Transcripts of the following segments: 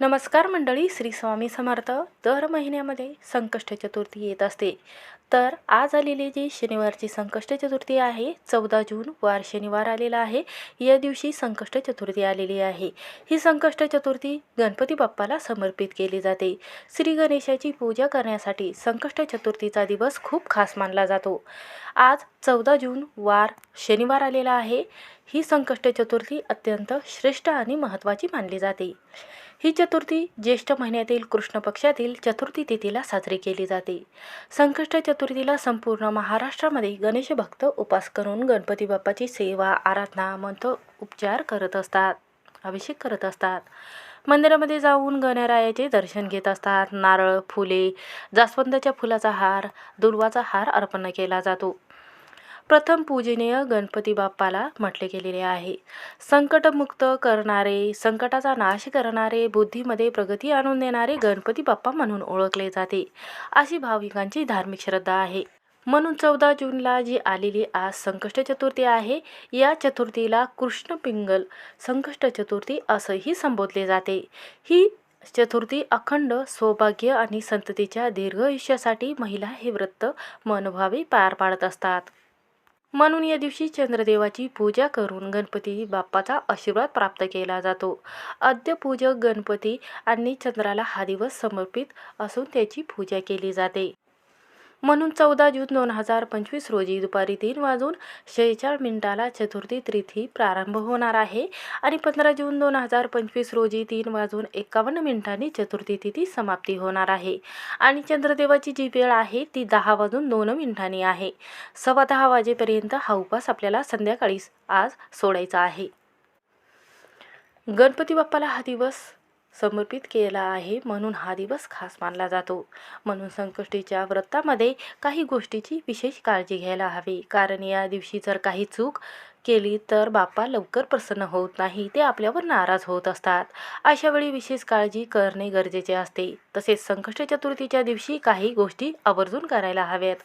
नमस्कार मंडळी श्री स्वामी समर्थ. दर महिन्यामध्ये संकष्ट चतुर्थी येत असते. तर आज आलेली जी शनिवारची संकष्ट चतुर्थी आहे चौदा जून वार शनिवार आलेला आहे. या दिवशी संकष्ट चतुर्थी आलेली आहे. ही संकष्ट चतुर्थी गणपती बाप्पाला समर्पित केली जाते. श्री गणेशाची पूजा करण्यासाठी संकष्ट चतुर्थीचा दिवस खूप खास मानला जातो. आज चौदा जून वार शनिवार आलेला आहे. ही संकष्ट चतुर्थी अत्यंत श्रेष्ठ आणि महत्त्वाची मानली जाते. ही चतुर्थी ज्येष्ठ महिन्यातील कृष्ण पक्षातील चतुर्थी तिथीला साजरी केली जाते. संकष्ट चतुर्थीला संपूर्ण महाराष्ट्रामध्ये गणेश भक्त उपास करून गणपती बाप्पाची सेवा आराधना मंत्र उपचार करत असतात अभिषेक करत असतात. मंदिरामध्ये जाऊन गणरायाचे दर्शन घेत असतात. नारळ फुले जास्वंदाच्या फुलाचा हार दुर्वाचा हार अर्पण केला जातो. प्रथम पूजनीय गणपती बाप्पाला म्हटले गेलेले आहे. संकटमुक्त करणारे संकटाचा नाश करणारे बुद्धीमध्ये प्रगती आणून देणारे गणपती बाप्पा म्हणून ओळखले जाते. अशी भाविकांची धार्मिक श्रद्धा आहे. म्हणून चौदा जूनला जी आलेली आज संकष्ट चतुर्थी आहे या चतुर्थीला कृष्ण पिंगल संकष्ट चतुर्थी असंही संबोधले जाते. ही चतुर्थी अखंड सौभाग्य आणि संततीच्या दीर्घ आयुष्यासाठी महिला हे व्रत मनभावे पार पाडत असतात. म्हणून या दिवशी चंद्रदेवाची पूजा करून गणपती बाप्पाचा आशीर्वाद प्राप्त केला जातो. अद्यपूजक गणपती आणि चंद्राला हा दिवस समर्पित असून त्याची पूजा केली जाते. म्हणून चौदा जून दोन हजार पंचवीस रोजी दुपारी तीन वाजून शेहेचाळ मिनिटाला चतुर्थी तिथी प्रारंभ होणार आहे. आणि पंधरा जून दोन हजार पंचवीस रोजी तीन वाजून एकावन्न मिनिटांनी चतुर्थी तिथी समाप्ती होणार आहे. आणि चंद्रदेवाची जी वेळ आहे ती दहा वाजून दोन मिनिटांनी आहे. सव्वा दहा वाजेपर्यंत हा उपास आपल्याला संध्याकाळी आज सोडायचा आहे. गणपती बाप्पाला हा दिवस समर्पित केला आहे म्हणून हा दिवस खास मानला जातो. म्हणून संकष्टीच्या व्रतामध्ये काही गोष्टीची विशेष काळजी घ्यायला हवी. कारण या दिवशी जर काही चूक केली तर बाप्पा लवकर प्रसन्न होत नाही ते आपल्यावर नाराज होत असतात. अशा वेळी विशेष काळजी करणे गरजेचे असते. तसेच संकष्ट चतुर्थीच्या दिवशी काही गोष्टी आवर्जून करायला हव्यात.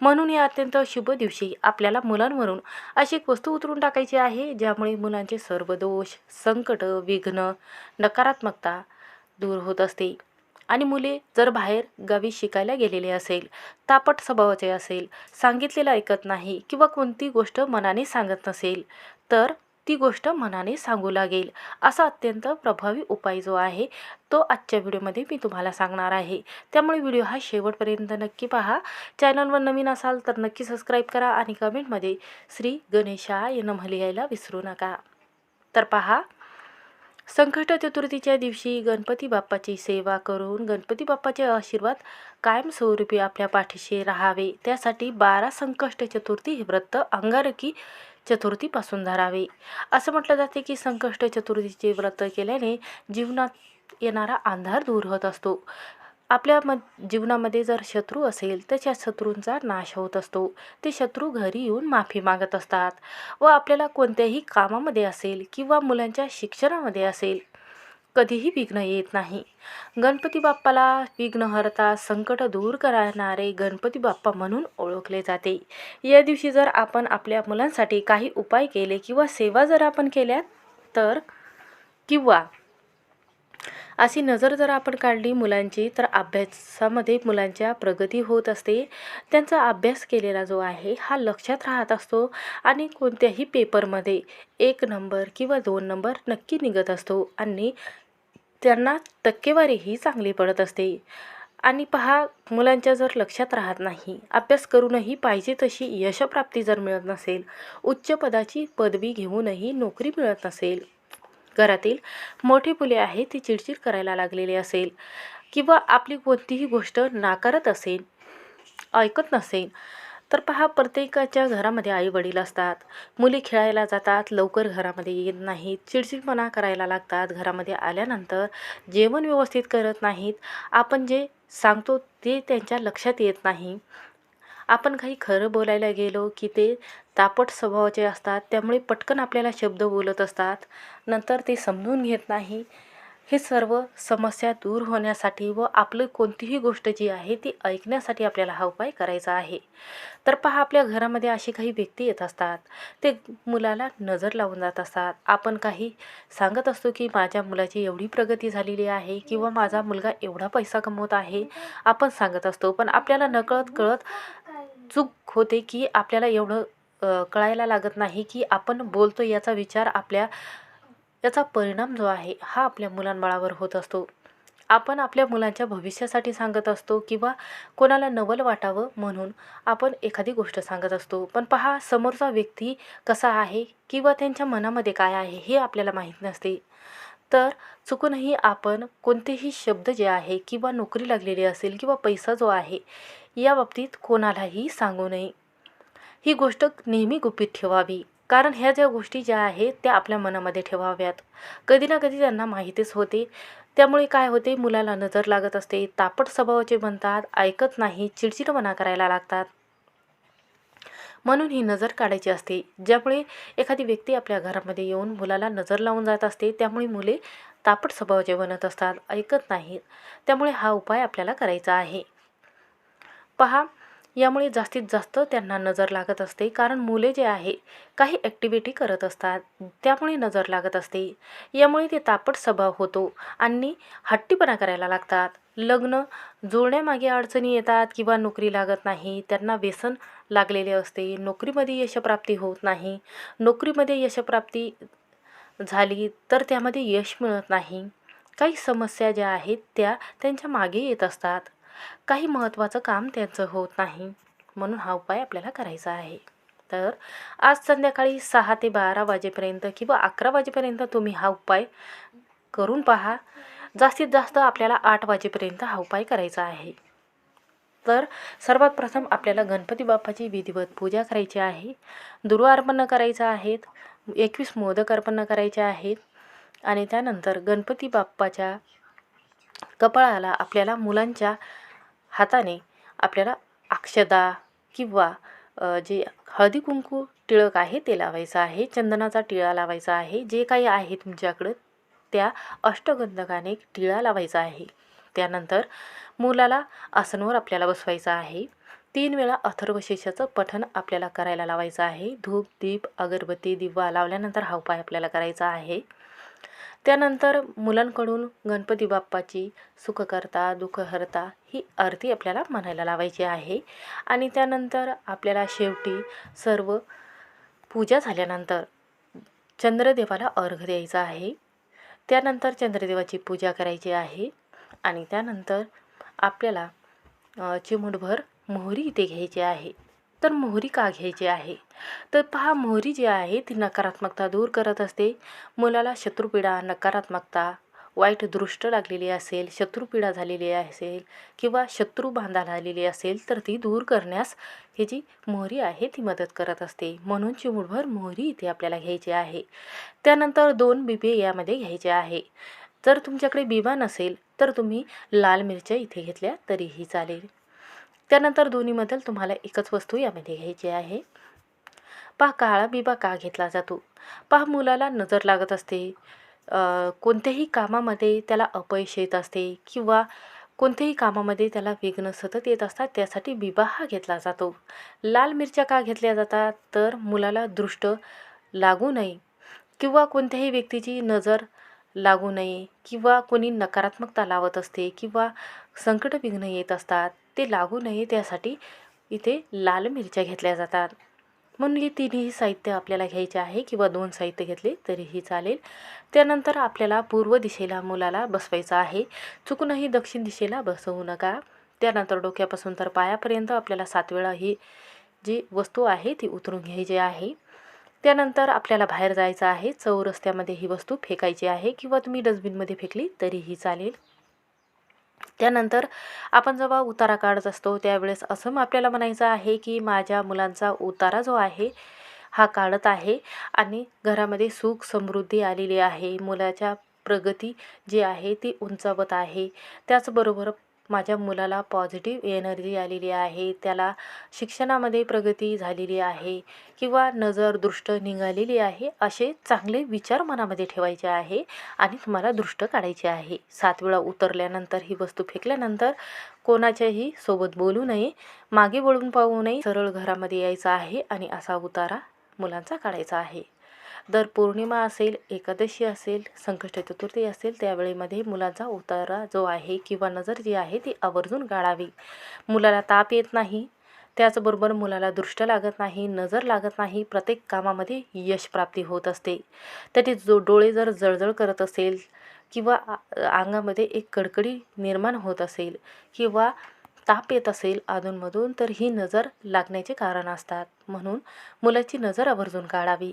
म्हणून या अत्यंत शुभ दिवशी आपल्याला मुलांवरून अशी एक वस्तू उतरून टाकायची आहे ज्यामुळे मुलांचे सर्व दोष संकट विघ्न नकारात्मकता दूर होत असते. आणि मुले जर बाहेर गावी शिकायला गेलेले असेल तापट स्वभावाचे असेल सांगितलेलं ऐकत नाही किंवा कोणती गोष्ट मनाने सांगत नसेल तर ती गोष्ट मनाने सांगू लागेल असा अत्यंत प्रभावी उपाय जो आहे तो आजच्या व्हिडिओमध्ये मी तुम्हाला सांगणार आहे. त्यामुळे व्हिडिओ हा शेवटपर्यंत नक्की पहा. चॅनलवर नवीन असाल तर नक्की सबस्क्राईब करा आणि कमेंटमध्ये श्री गणेशा नमः लिहायला विसरू नका. तर पहा संकट चतुर्थीच्या दिवशी गणपती बाप्पाची सेवा करून गणपती बाप्पाचे आशीर्वाद कायमस्वरूपी आपल्या पाठीशी राहावे. त्यासाठी बारा संकष्ट चतुर्थी हे व्रत अंगारकी चतुर्थीपासून धरावे. असं म्हटलं जाते की संकष्ट चतुर्थीचे व्रत केल्याने जीवनात येणारा अंधार दूर होत असतो. आपल्या म जीवनामध्ये जर शत्रू असेल तर त्या शत्रूंचा नाश होत असतो. ते शत्रू घरी येऊन माफी मागत असतात. व आपल्याला कोणत्याही कामामध्ये असेल किंवा मुलांच्या शिक्षणामध्ये असेल कधीही विघ्न येत नाही. गणपती बाप्पाला विघ्नहर्ता संकट दूर करणारे गणपती बाप्पा म्हणून ओळखले जाते. या दिवशी जर आपण आपल्या मुलांसाठी काही उपाय केले किंवा सेवा जर आपण केल्या तर किंवा अशी नजर जर आपण काढली मुलांची तर अभ्यासामध्ये मुलांच्या प्रगती होत असते. त्यांचा अभ्यास केलेला जो आहे हा लक्षात राहत असतो आणि कोणत्याही पेपरमध्ये एक नंबर किंवा दोन नंबर नक्की निघत असतो आणि त्यांना टक्केवारीही चांगली पडत असते. आणि पहा मुलांच्या जर लक्षात राहत नाही अभ्यास करूनही पाहिजे तशी यशप्राप्ती जर मिळत नसेल उच्च पदाची पदवी घेऊनही नोकरी मिळत नसेल घरातील मोठी मुले आहे ती चिडचिड करायला लागलेली असेल किंवा आपली कोणतीही गोष्ट नाकारत असेल ऐकत नसेल तर पहा प्रत्येकाच्या घरामध्ये आई वडील असतात. मुली खेळायला जातात लवकर घरामध्ये येत नाहीत चिडचिडपणा करायला लागतात. घरामध्ये आल्यानंतर जेवण व्यवस्थित करत नाहीत. आपण जे सांगतो ते त्यांच्या लक्षात येत नाही. आपण काही खरं बोलायला गेलो की ते तापट स्वभावाचे असतात त्यामुळे पटकन आपल्याला शब्द बोलत असतात. नंतर ते समजून घेत नाही. हे सर्व समस्या दूर होण्यासाठी व आपलं कोणतीही गोष्ट जी आहे ती ऐकण्यासाठी आपल्याला हा उपाय करायचा आहे. तर पहा आपल्या घरामध्ये अशी काही व्यक्ती येत असतात. ते मुलाला नजर लावून जात असतात. आपण काही सांगत असतो की माझ्या मुलाची एवढी प्रगती झालेली आहे किंवा माझा मुलगा एवढा पैसा कमवत आहे. आपण सांगत असतो पण आपल्याला नकळत कळत चूक होते की आपल्याला एवढं कळायला लागत नाही की आपण बोलतो याचा विचार आपल्या याचा परिणाम जो आहे हा आपल्या मुलांबाळावर होत असतो. आपण आपल्या मुलांच्या भविष्यासाठी सांगत असतो किंवा कोणाला नवल वाटावं म्हणून आपण एखादी गोष्ट सांगत असतो. पण पहा समोरचा व्यक्ती कसा आहे किंवा त्यांच्या मनामध्ये काय आहे हे आपल्याला माहीत नसते. तर चुकूनही आपण कोणतेही शब्द जे आहे किंवा नोकरी लागलेली असेल किंवा पैसा जो आहे या बाबतीत कोणालाही सांगू नये. ही गोष्ट नेहमी गुपित ठेवावी. कारण ह्या ज्या गोष्टी ज्या आहेत त्या आपल्या मनामध्ये ठेवाव्यात. कधी ना कधी त्यांना माहितीच होते. त्यामुळे काय होते मुलाला नजर लागत असते. तापट स्वभावाचे बनतात ऐकत नाही चिडचिडपणा करायला लागतात. म्हणून ही नजर काढायची असते. ज्यामुळे एखादी व्यक्ती आपल्या घरामध्ये येऊन मुलाला नजर लावून जात असते त्यामुळे मुले तापट स्वभावाचे बनत असतात ऐकत नाहीत. त्यामुळे हा उपाय आपल्याला करायचा आहे. पहा यामुळे जास्तीत जास्त त्यांना नजर लागत असते कारण मुले जे आहे काही ॲक्टिव्हिटी करत असतात त्यामुळे नजर लागत असते. यामुळे ते तापट स्वभाव होतो आणि हट्टीपणा करायला लागतात. लग्न जुळण्यामागे अडचणी येतात किंवा नोकरी लागत नाही त्यांना व्यसन लागलेले असते. नोकरीमध्ये यशप्राप्ती होत नाही. नोकरीमध्ये यशप्राप्ती झाली तर त्यामध्ये यश मिळत नाही. काही समस्या ज्या आहेत त्या त्यांच्या मागे येत असतात. काही महत्त्वाचं काम त्यांचं होत नाही म्हणून हा उपाय आपल्याला करायचा आहे. तर आज संध्याकाळी सहा ते बारा वाजेपर्यंत किंवा अकरा वाजेपर्यंत तुम्ही हा उपाय करून पहा. जास्तीत जास्त आपल्याला आठ वाजेपर्यंत हा उपाय करायचा आहे. तर सर्वात प्रथम आपल्याला गणपती बाप्पाची विधिवत पूजा करायची आहे. दुर्वा अर्पण करायचं आहेत. एकवीस मोदक अर्पण करायचे आहेत. आणि त्यानंतर गणपती बाप्पाच्या कपाळाला आपल्याला मुलांच्या हाताने आपल्याला अक्षदा किंवा जे हळदी कुंकू टिळक आहे ते लावायचं आहे चंदनाचा टिळा लावायचा आहे जे काही आहे तुमच्याकडं त्या अष्टगंधकाने टिळा लावायचा आहे. त्यानंतर मुलाला आसनवर आपल्याला बसवायचं आहे. तीन वेळा अथर्वशेषाचं पठण आपल्याला करायला लावायचं आहे. धूप दीप अगरबत्ती दिवा लावल्यानंतर हा उपाय आपल्याला करायचा आहे. त्यानंतर मुलांकडून गणपती बाप्पाची सुखकर्ता दुःखहर्ता ही आरती आपल्याला म्हणायला लावायची आहे. आणि त्यानंतर आपल्याला शेवटी सर्व पूजा झाल्यानंतर चंद्रदेवाला अर्घ द्यायचा आहे. त्यानंतर चंद्रदेवाची पूजा करायची आहे. आणि त्यानंतर आपल्याला चिमुटभर मोहरी इथे घ्यायची आहे. तर मोहरी का घ्यायची आहे? तर पहा मोहरी जी आहे ती नकारात्मकता दूर करत असते. मुलाला शत्रुपीडा नकारात्मकता वाईट दृष्ट लागलेली असेल शत्रुपीडा झालेली असेल किंवा शत्रू बांधा झालेली असेल तर ती दूर करण्यास ही जी मोहरी आहे ती मदत करत असते. म्हणून चिमूटभर मोहरी इथे आपल्याला घ्यायची आहे. त्यानंतर दोन बिबे यामध्ये घ्यायचे आहे. जर तुमच्याकडे बिबा नसेल तर तुम्ही लाल मिरच्या इथे घेतल्या तरीही चालेल. त्यानंतर दोन्हीमधील तुम्हाला एकच वस्तू यामध्ये घ्यायची आहे. पहा काळा बिबा का घेतला जातो? पहा मुलाला नजर लागत असते. कोणत्याही कामामध्ये त्याला अपयश येत असते किंवा कोणत्याही कामामध्ये त्याला विघ्न सतत येत असतात त्यासाठी बिबा हा घेतला जातो. लाल मिरच्या का घेतल्या जातात? तर मुलाला दृष्ट लागू नये किंवा कोणत्याही व्यक्तीची नजर लागू नये किंवा कोणी नकारात्मकता लावत असते किंवा संकट विघ्न येत असतात. ते लागू नये त्यासाठी इथे लाल मिरच्या घेतल्या जातात. म्हणून हे तिन्ही साहित्य आपल्याला घ्यायचे आहे किंवा दोन साहित्य घेतले तरीही चालेल. त्यानंतर आपल्याला पूर्व दिशेला मुलाला बसवायचं आहे. चुकूनही दक्षिण दिशेला बसवू नका. त्यानंतर डोक्यापासून तर पायापर्यंत आपल्याला सात वेळा ही जी वस्तू आहे ती उतरून घ्यायची आहे. त्यानंतर आपल्याला बाहेर जायचं आहे. चौरस्त्यामध्ये ही वस्तू फेकायची आहे किंवा तुम्ही डस्टबिनमध्ये फेकली तरीही चालेल. त्यानंतर आपण जेव्हा उतारा काढत असतो त्यावेळेस असं मग आपल्याला म्हणायचं आहे की माझ्या मुलांचा उतारा जो आहे हा काढत आहे आणि घरामध्ये सुख समृद्धी आलेली आहे. मुलाच्या प्रगती जी आहे ती उंचावत आहे. त्याचबरोबर माझ्या मुलाला पॉझिटिव्ह एनर्जी आलेली आहे त्याला शिक्षणामध्ये प्रगती झालेली आहे किंवा नजर दृष्ट निघालेली आहे असे चांगले विचार मनामध्ये ठेवायचे आहे आणि तुम्हाला दृष्ट काढायचे आहे. सात वेळा उतरल्यानंतर ही वस्तू फेकल्यानंतर कोणाच्याही सोबत बोलू नये मागे वळून पाहू नये सरळ घरामध्ये यायचं आहे आणि असा उतारा मुलांचा काढायचा आहे. दर पौर्णिमा असेल एकादशी असेल संकष्ट चतुर्थी असेल त्यावेळेमध्ये मुलाचा उतारा जो आहे किंवा नजर जी आहे ती आवर्जून गाळावी. मुलाला ताप येत नाही त्याचबरोबर मुलाला दृष्ट लागत नाही नजर लागत नाही प्रत्येक कामामध्ये यशप्राप्ती होत असते. त्याचे जो डोळे जर जळजळ करत असेल किंवा अंगामध्ये एक कडकडी निर्माण होत असेल किंवा ताप येत असेल अधूनमधून तर ही नजर लागण्याचे कारण असतात. म्हणून मुलाची नजर आवर्जून काढावी